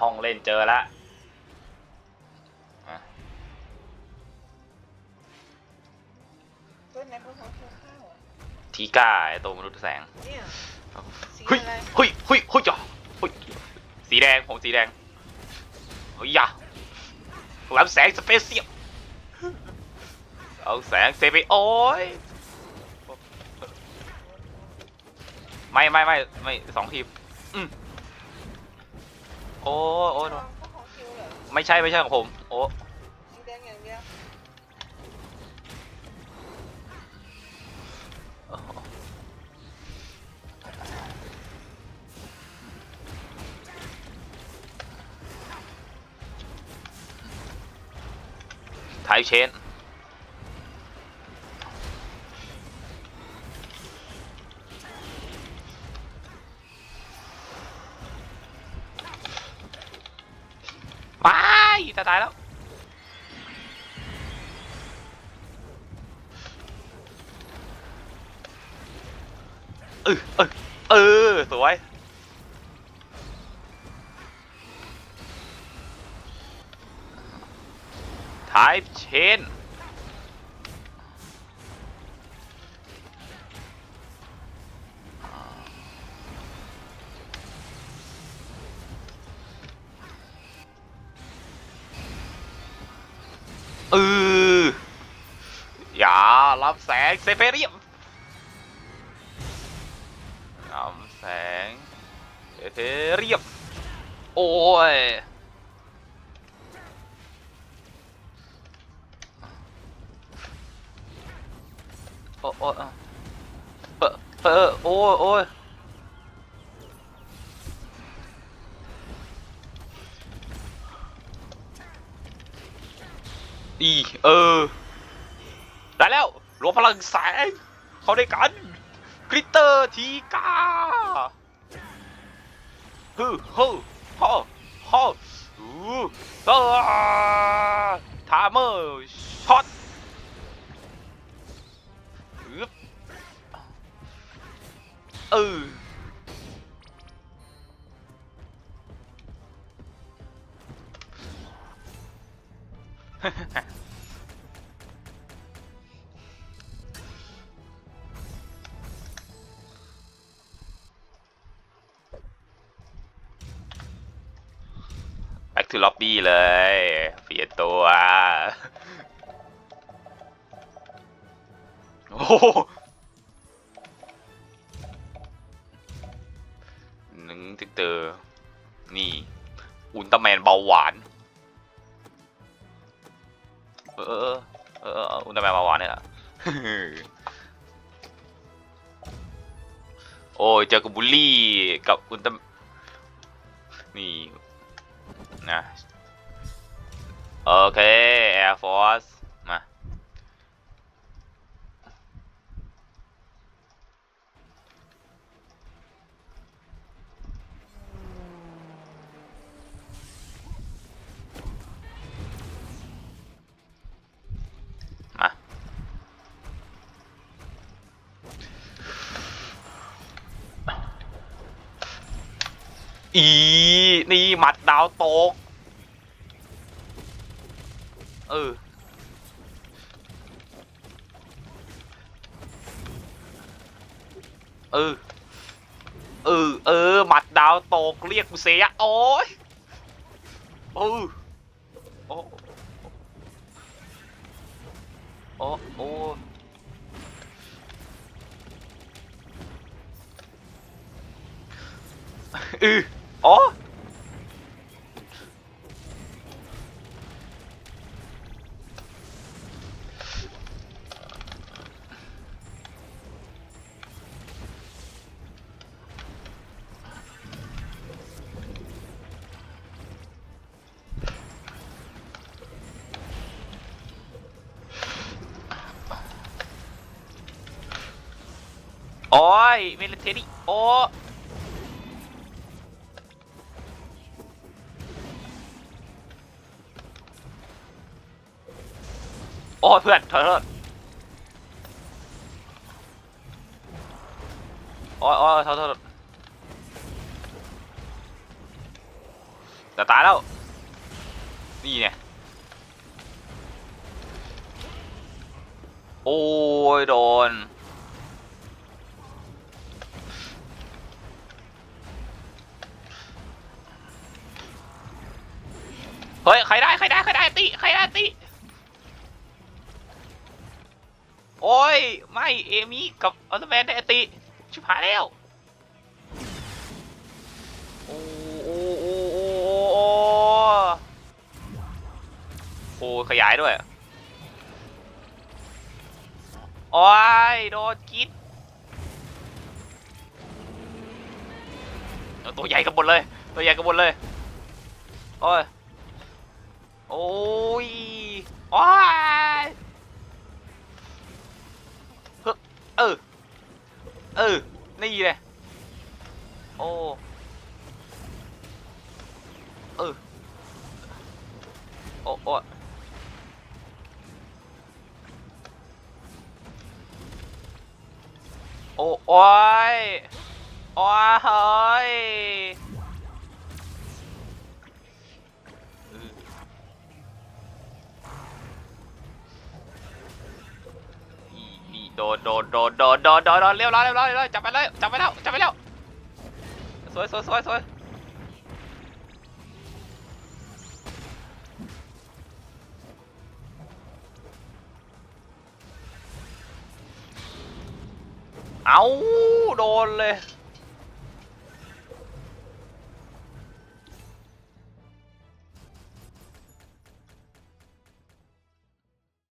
ห้องเล่นเจอแล้วอะเฮ้ยไหนพวกเขากินข้าวอะทีก้าไอตัวมนุษย์แสงเนี่ยสีเฮ้ยอะไรเฮ้ยเฮ้ยเฮ้ยจ้ะเฮ้ยสีแดงผมสีแดงเฮ้ยอย่าแหลมแสงสเปเชียลเอาแสงเซไปโอ้ยไม่ไม่ไม่ไม่สองทีมอืม โอ้โอ้โอ้พวกของคิวเหรอไม่ใช่ไม่ใช่ของผม โอ้สีแดงอย่างเดียวไทยเชน ตายตายแล้วเออเออเออสวยไทป์เชน งเซเฟเรียมรับแสงเซเฟเรียมโอ้ยโอ้โอ้เออเออโอ้ยโอ้ยอีเออ ได้แล้ว รวมพลังแสง เขาได้กันกริตเตอร์ทีกาฮึฮึฮ่อฮ่ออู้เออทามเมอร์ช็อตอึ๊บเออ back to lobby เลยเปลี่ยนตัว โอ้โหหนึ่งติ๊กเตอร์ นี่ อุลตร้าแมนเบาหวาน เออ เออ เออ อุลตร้าแมนเบาหวานเนี่ยแหละโอ้ยเจอกับบูลลี่กับอุลตร้านี่ นะ โอเค Air Force อีนี่หมัดดาวตก เออ เออ เออ เออ หมัดดาวตกเรียกกูเสียโอ้ยเออโอ้โอ้โอ้โอ้ มิลิเท โอ้เพื่อนเธอโทษโอ้ยโอ้ยโทษโทษโทษจะตายแล้ว นี่เนี่ยโอ้ยโดน เฮ้ย ใครได้ ใครได้ ใครได้ ติ ใครได้ ติ โอ้ย ไม่ เอมี่กับอัลเตอร์แมนได้ติ ชิบหายแล้ว โอ้โอ้โอ้โอ้โอ้โอ้ขยายด้วย โอ้ย โดนกิดตัวใหญ่กันหมดเลย ตัวใหญ่กันหมดเลย โอ้ย โอ้ยโอ้ย เออ เออ นี่เลย โอ้ เออ โอ้โอ้โอ้โอ้ยโอ้ย โดนโดนโดนโดนโดนโดนโดนเรียบร้อยเรียบร้อยเรียบร้อยจับไปเลยจับไปแล้วจับไปแล้วสวยสวยสวยสวยเอาโดนเลย